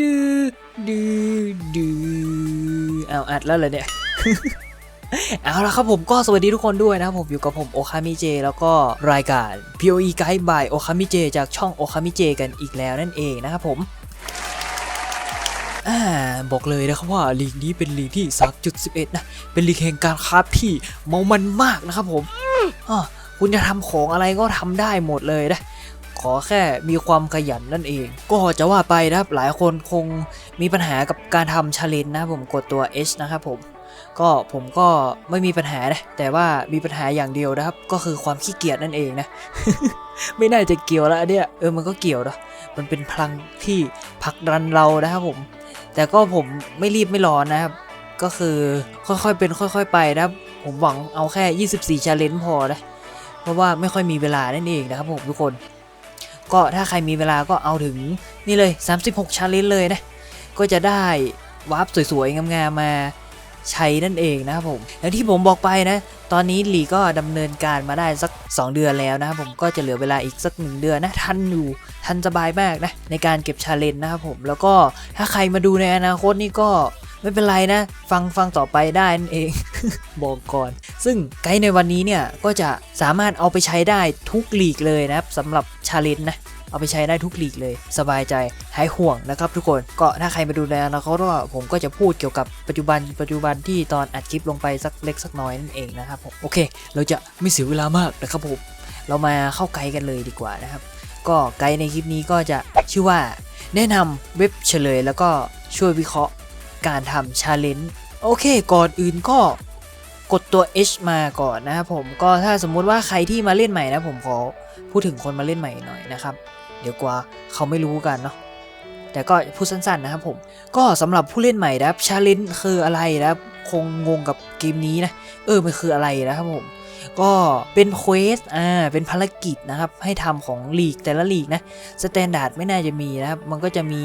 ดูดูดูดูเอาอัดแล้วเหรอเนี่ยเอาละครับผมก็สวัสดีทุกคนด้วยนะครับผมอยู่กับผมโอคามิเจแล้วก็รายการ POE Guide by โอคามิเจจากช่องโอคามิเจกันอีกแล้วนั่นเองนะครับผมอบอกเลยนะครับว่าลีกนี้เป็นลีกที่ 3.11 นะ เป็นลีกแห่งการค้าที่เมามันมากนะครับผม คุณจะทำของอะไรก็ทำได้หมดเลยนะ ขอแค่มีความขยันนั่นเอง ก็จะว่าไปนะครับหลายคนคงมีปัญหากับการทำชาเลนจ์นะผมกดตัว H นะครับผมก็ผมก็ไม่มีปัญหานะแต่ว่ามีปัญหาอย่างเดียวนะครับ ก็คือความขี้เกียจนั่นเองนะ ไม่น่าจะเกี่ยวแล้วเนี่ยเออมันก็เกี่ยวนะมันเป็นพลังที่ผลักดันเรานะครับผม แต่ก็ผมไม่รีบไม่ร้อนนะครับ ก็คือค่อยๆเป็นค่อย ๆ ไปนะครับ ผมหวังเอาแค่ 24ชาเลนจ์พอนะเพราะว่าไม่ค่อยมีเวลานั่นเองนะครับผมทุกคน ก็ถ้าใครมีเวลาก็เอาถึงนี่เลย 36ชาเลนจ์เลยนะ ก็จะได้วาร์ปสวยๆ งามๆมาใช้นั่นเองนะครับผม แล้วที่ผมบอกไปนะ ตอนนี้หลีก็ดำเนินการมาได้สัก 2 เดือนแล้วนะครับผมก็จะเหลือเวลาอีกสัก 1 เดือนนะทันอยู่ทันสบายมากนะ ในการเก็บชาเลนจ์นะครับผมแล้วก็ถ้าใครมาดูในอนาคตนี่ก็ไม่เป็นไรนะ ฟังฟังต่อไปได้นั่นเอง บอกก่อน ซึ่งไกด์ในวันนี้เนี่ยก็จะสามารถเอาไปใช้ได้ทุกลีกเลยนะครับสำหรับชาเลนจ์นะเอาไปใช้ได้ทุกลีกเลยสบายใจหายห่วงนะครับทุกคนก็ถ้าใครมาดูแลนะเขาก็ผมก็จะพูดเกี่ยวกับปัจจุบันปัจจุบันที่ตอนอัดคลิปลงไปสักเล็กสักน้อยนั่นเองนะครับผมโอเค เราจะไม่เสียเวลามากนะครับผมเรามาเข้าไกด์กันเลยดีกว่านะครับ ก็ไกด์ในคลิปนี้ก็จะชื่อว่า แนะนำเว็บเฉลย แล้วก็ช่วยวิเคราะห์การทำชาเลนจ์โอเค ก่อนอื่นก็ กดตัว H มาก่อนนะครับผมก็ถ้าสมมุติว่าใครที่มาเล่นใหม่นะผมขอพูดถึงคนมาเล่นใหม่หน่อยนะครับ เดี๋ยวกว่าเขาไม่รู้กันเนาะแต่ก็พูดสั้นๆนะครับผม ก็สำหรับผู้เล่นใหม่นะครับชาเลนจ์คืออะไรนะครับคงงงกับเกมนี้นะเออมันคืออะไรนะครับผม ก็เป็นเควสอ่าเป็นภารกิจนะครับ ให้ทำของลีกแต่ละลีกนะสแตนดาร์ดไม่น่าจะมีนะครับ มันก็จะมี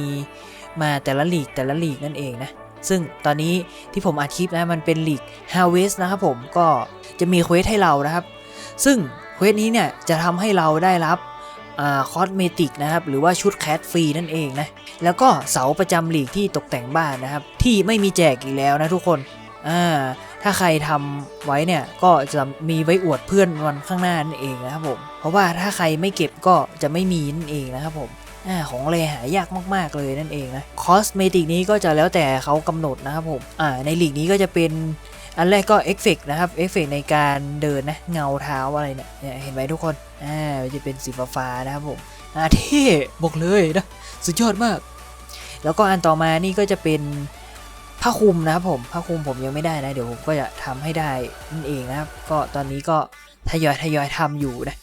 มาแต่ละลีกแต่ละลีกนั่นเองนะ ซึ่งตอนนี้ที่ผมอัดคลิปนะมันเป็นลีก Harvest นะครับผมก็จะมีเควสให้เรานะครับ ซึ่งเควสนี้เนี่ยจะทำให้เราได้รับอคอสเมติกนะครับ หรือว่าชุดแคทฟรีนั่นเองนะ แล้วก็เสาประจำหลีกที่ตกแต่งบ้านนะครับ ที่ไม่มีแจกอีกแล้วนะทุกคนอ่าถ้าใครทำไว้เนี่ยก็จะมีไว้อวดเพื่อนวันข้างหน้านั่นเองนะครับผม เพราะว่าถ้าใครไม่เก็บก็จะไม่มีนั่นเองนะครับผม ของเลยหายากมาก ๆ เลยนั่นเองนะคอสเมติกนี้ก็จะแล้วแต่เขากำหนดนะครับผมอ่าในหลีกนี้ก็จะเป็นอันแรกก็เอฟเฟกนะครับเอฟเฟกในการเดินนะเงาเท้าอะไรเนี่ยเนี่ยเห็นไหมทุกคนอ่าจะเป็นสีฟ้านะครับผมอ่าเท่บอกเลยนะสุดยอดมาก แล้วก็อันต่อมานี่ก็จะเป็นผ้าคลุมนะครับผมผ้าคลุมผมยังไม่ได้นะ เดี๋ยวผมก็จะทำให้ได้นั่นเองนะครับ ก็ตอนนี้ก็ทยอยทยอยทำอยู่นะ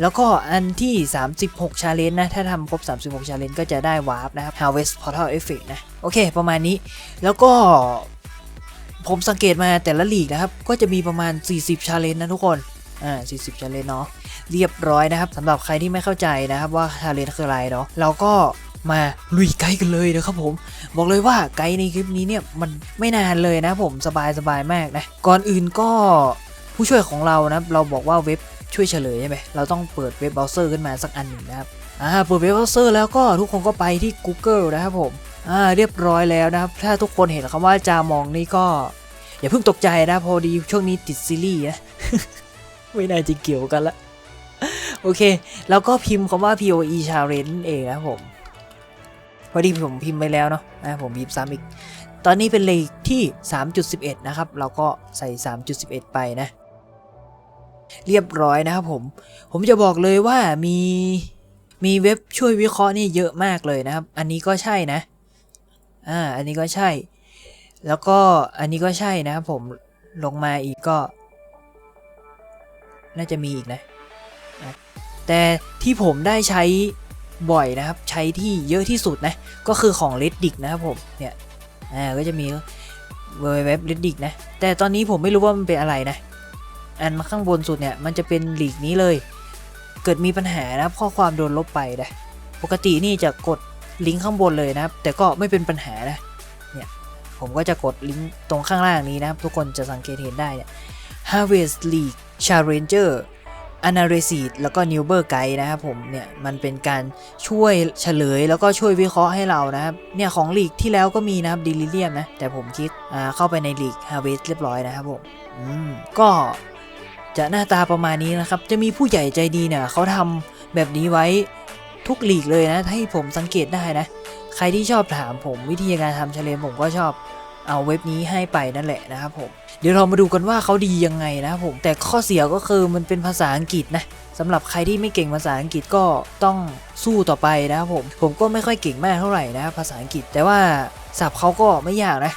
แล้วก็อันที่ 36 challenge นะ ถ้าทำครบ 36 challenge ก็จะได้วาร์ปนะครับ harvest portal effect นะ โอเค ประมาณนี้แล้วก็ผมสังเกตมาแต่ละลีกนะครับ ก็จะมีประมาณ 40 challenge นะทุกคน อ่า 40 challenge เนาะเรียบร้อยนะครับสำหรับใครที่ไม่เข้าใจนะครับว่า challenge คืออะไรเนาะเราก็มาลุยไกด์กันเลยนะครับผม บอกเลยว่าไกด์ในคลิปนี้เนี่ยมันไม่นานเลยนะผมสบายสบายมากนะ ก่อนอื่นก็ผู้ช่วยของเรานะเราบอกว่าเว็บ ช่วยเฉลยใช่ไหมเราต้องเปิดเว็บเบราว์เซอร์ขึ้นมาสักอันหนึ่งนะครับอ่าเปิดเว็บเบราว์เซอร์แล้วก็ทุกคนก็ไปที่ Google นะครับผมอ่าเรียบร้อยแล้วนะครับ ถ้าทุกคนเห็นคำว่าจามองนี่ก็ อย่าเพิ่งตกใจนะพอดีช่วงนี้ติดซีรีส์นะไม่น่าจะเกี่ยวกันละโอเค แล้วก็พิมพ์คำว่า POE challenge เองนะครับผมพอดีผมพิมพ์ไปแล้วเนาะอะผมพิมพ์ซ้ำอีก ตอนนี้เป็นเลขที่ 3.11 นะครับ เราก็ใส่ 3.11 ไปนะ เรียบร้อยนะครับผม ผมจะบอกเลยว่ามีมีเว็บช่วยวิเคราะห์นี่เยอะมากเลยนะครับ อันนี้ก็ใช่นะ อ่า อันนี้ก็ใช่ แล้วก็อันนี้ก็ใช่นะครับผมลงมาอีกก็ น่าจะมีอีกนะ แต่ที่ผมได้ใช้บ่อยนะครับ ใช้ที่เยอะที่สุดนะ ก็คือของ reddit นะครับผม เนี่ย อ่า ก็จะมีเว็บ reddit นะ แต่ตอนนี้ผมไม่รู้ว่ามันเป็นอะไรนะ อันข้างบนสุดเนี่ยมันจะเป็นลีกนี้เลย เกิดมีปัญหานะครับข้อความโดนลบไปนะปกตินี่จะกดลิงก์ข้างบนเลยนะครับ แต่ก็ไม่เป็นปัญหานะเนี่ยผมก็จะกดลิงก์ตรงข้างล่างนี้นะครับ ทุกคนจะสังเกตเห็นได้เนี่ย Harvest League Challenger a n a r y s i s แล้วก็ n e w b e r Guide นะครับผมเนี่ยมันเป็นการช่วยเฉลยแล้วก็ช่วยวิเคราะห์ให้เรานะครับเนี่ยของลีกที่แล้วก็มีนะครับ Delirium นะแต่ผมคิดอ่าเข้าไปในลีก Harvest เรียบร้อยนะครับผมอืมก็ จะหน้าตาประมาณนี้นะครับ จะมีผู้ใหญ่ใจดีเนี่ยเขาทำแบบนี้ไว้ทุกหลีกเลยนะ ให้ผมสังเกตได้นะ ใครที่ชอบถามผมวิธีการทำเชลเลนผมก็ชอบเอาเว็บนี้ให้ไปนั่นแหละนะครับผม เดี๋ยวเรามาดูกันว่าเขาดียังไงนะครับผม แต่ข้อเสียก็คือมันเป็นภาษาอังกฤษนะสำหรับใครที่ไม่เก่งภาษาอังกฤษก็ต้องสู้ต่อไปนะครับผม ผมก็ไม่ค่อยเก่งมากเท่าไหร่นะครับภาษาอังกฤษ แต่ว่าศัพท์เขาก็ไม่ยากนะ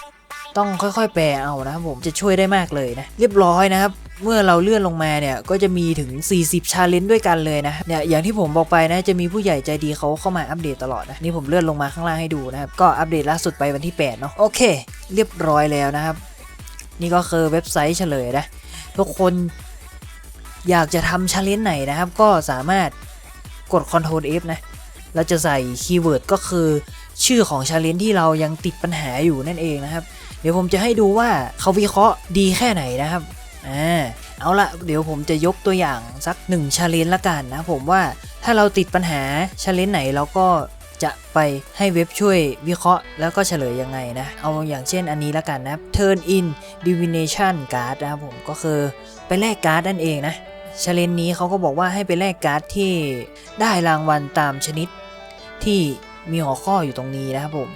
ต้องค่อยๆ แปลเอานะครับผมจะช่วยได้มากเลยนะ เรียบร้อยนะครับเมื่อเราเลื่อนลงมาเนี่ยก็จะมีถึง 40 ชาเลนจ์ด้วยกันเลยนะเนี่ยอย่างที่ผมบอกไปนะจะมีผู้ใหญ่ใจดีเขาเข้ามาอัปเดตตลอดนะนี่ผมเลื่อนลงมาข้างล่างให้ดูนะครับก็อัปเดตล่าสุดไปวันที่ 8 เนาะโอเค เรียบร้อยแล้วนะครับ นี่ก็คือเว็บไซต์เฉลยนะทุกคนอยากจะทำชาเลนจ์ไหนนะครับ ก็สามารถกด Ctrl F นะเราจะใส่คีย์เวิร์ดก็คือ ชื่อของชาเลนจ์ที่เรายังติดปัญหาอยู่นั่นเองนะครับ เดี๋ยวผมจะให้ดูว่าเขาวิเคราะห์ดีแค่ไหนนะครับอ่าเอาละเดี๋ยวผมจะยกตัวอย่างสักหนึ่งชาเลนจ์ละกันนะผมว่าถ้าเราติดปัญหาชาเลนจ์ไหนเราก็จะไปให้เว็บช่วยวิเคราะห์แล้วก็เฉลยยังไงนะ เอาอย่างเช่นอันนี้ละกันนะ turn in divination card นะครับผมก็คือไปแลกการ์ดนั่นเองนะชาเลนจ์นี้เขาก็บอกว่าให้ไปแลกการ์ดที่ได้รางวัลตามชนิดที่ มีหัวข้ออยู่ตรงนี้นะครับผม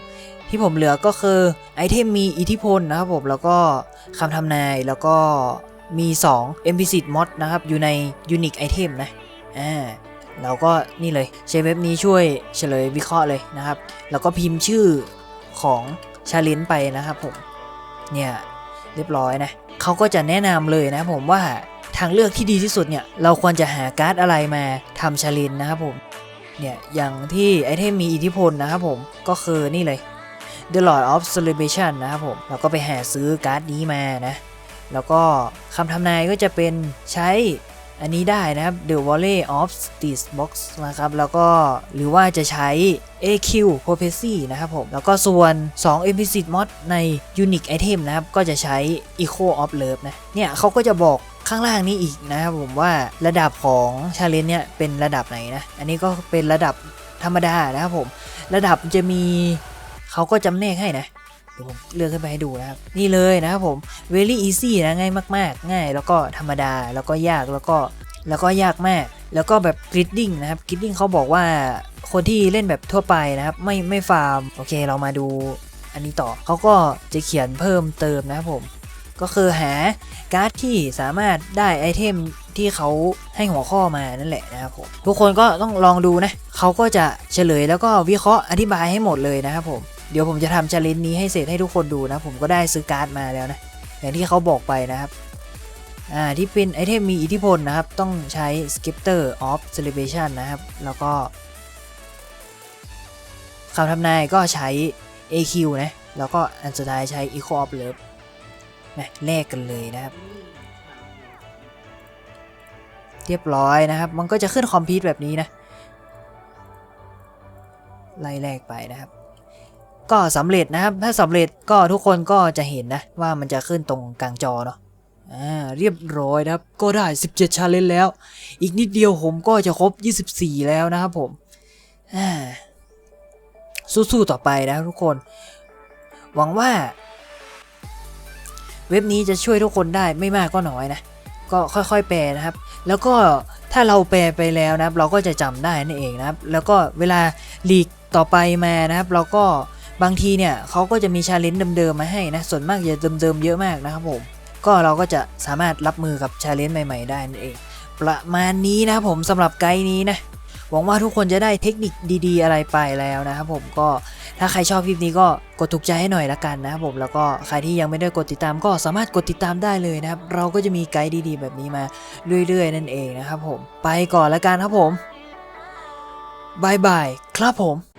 ที่ผมเหลือก็คือไอเทมมีอิทธิพลนะครับผมแล้วก็คำทำนายแล้วก็มี2 NPC mod นะครับอยู่ใน Unique Item นะอ่าเราก็นี่เลยใช้เว็บนี้ช่วยเฉลยวิเคราะห์เลยนะครับ แล้วก็พิมพ์ชื่อของชาเลนไปนะครับผมเนี่ยเรียบร้อยนะเขาก็จะแนะนำเลยนะผมว่าทางเลือกที่ดีที่สุดเนี่ยเราควรจะหาการ์ดอะไรมาทำชาเลนนะครับผม เนี่ย อย่างที่ไอเทมมีอิทธิพลนะครับผมก็คือนี่เลย The Lord of Celebration นะครับผมเราก็ไปหาซื้อการ์ดนี้มานะ แล้วก็คำทำนายก็จะเป็นใช้อันนี้ได้นะครับ The Volley of s t e e Box นะครับ แล้วก็หรือว่าจะใช้ AQ Prophecy นะครับผม แล้วก็ส่วน 2 Implicit Mod ใน Unique Item นะครับ ก็จะใช้ Echo of Love นะ เนี่ยเขาก็จะบอก ข้างล่างนี้อีกนะครับผมว่าระดับของชาเลนเนี่ยเป็นระดับไหนนะอันนี้ก็เป็นระดับธรรมดานะครับผมระดับจะมีเขาก็จำแนกให้นะเดี๋ยวผมเลือกขึ้นไปให้ดูนะครับ นี่เลยนะครับผม very easy นะง่ายมาก ๆ ง่าย แล้วก็ธรรมดาแล้วก็ยากแล้วก็แล้วก็ยากมาก แล้วก็แบบ gridding นะครับ gridding เขาบอกว่าคนที่เล่นแบบทั่วไปนะครับ ไม่ไม่ฟาร์ม โอเคเรามาดูอันนี้ต่อเขาก็จะเขียนเพิ่มเติมนะครับผม ก็คือหาการ์ดที่สามารถได้ไอเทมที่เขาให้หัวข้อมานั่นแหละนะครับผมทุกคนก็ต้องลองดูนะเขาก็จะเฉลยแล้วก็วิเคราะห์อธิบายให้หมดเลยนะครับผมเดี๋ยวผมจะทำชาเลนจ์นี้ให้เสร็จให้ทุกคนดูนะผมก็ได้ซื้อการ์ดมาแล้วนะอย่างที่เขาบอกไปนะครับอ่าที่เป็นไอเทมมีอิทธิพลนะครับ ต้องใช้ Scepter of Celebration นะครับ แล้วก็คำทำนายก็ใช้ AQ นะ แล้วก็อันสุดท้ายใช้ Echo of Love นะแลกกันเลยนะครับ เรียบร้อยนะครับ มันก็จะขึ้นคอมพิวต์แบบนี้นะ ไล่แลกไปนะครับ ก็สำเร็จนะครับ ถ้าสำเร็จก็ทุกคนก็จะเห็นนะ ว่ามันจะขึ้นตรงกลางจอเนาะอ่าเรียบร้อยนะครับ ก็ได้ 17ชาเลนจ์แล้ว อีกนิดเดียวผมก็จะครบ 24 แล้วนะครับผมอ่าสู้ๆต่อไปนะทุกคน หวังว่า เว็บนี้จะช่วยทุกคนได้ไม่มากก็น้อยนะ ก็ค่อยๆ แปลนะครับ แล้วก็ถ้าเราแปลไปแล้วนะครับ เราก็จะจำได้นั่นเองนะครับ แล้วก็เวลาลีกต่อไปมานะครับ เราก็บางทีเนี่ยเขาก็จะมีชาเลนจ์เดิมๆมาให้นะ ส่วนมากจะเดิมๆเยอะมากนะครับผม ก็เราก็จะสามารถรับมือกับชาเลนจ์ใหม่ ๆ ได้นั่นเอง ประมาณนี้นะครับผมสำหรับไกด์นี้นะ หวังว่าทุกคนจะได้เทคนิคดีๆ อะไรไปแล้วนะครับผมก็ถ้าใครชอบคลิปนี้ก็กดถูกใจให้หน่อยละกันนะครับผมแล้วก็ใครที่ยังไม่ได้กดติดตามก็สามารถกดติดตามได้เลยนะครับ เราก็จะมีไกด์ดีๆ แบบนี้มาเรื่อย ๆ นั่นเองนะครับผมไปก่อนละกันครับผมบายบายครับผม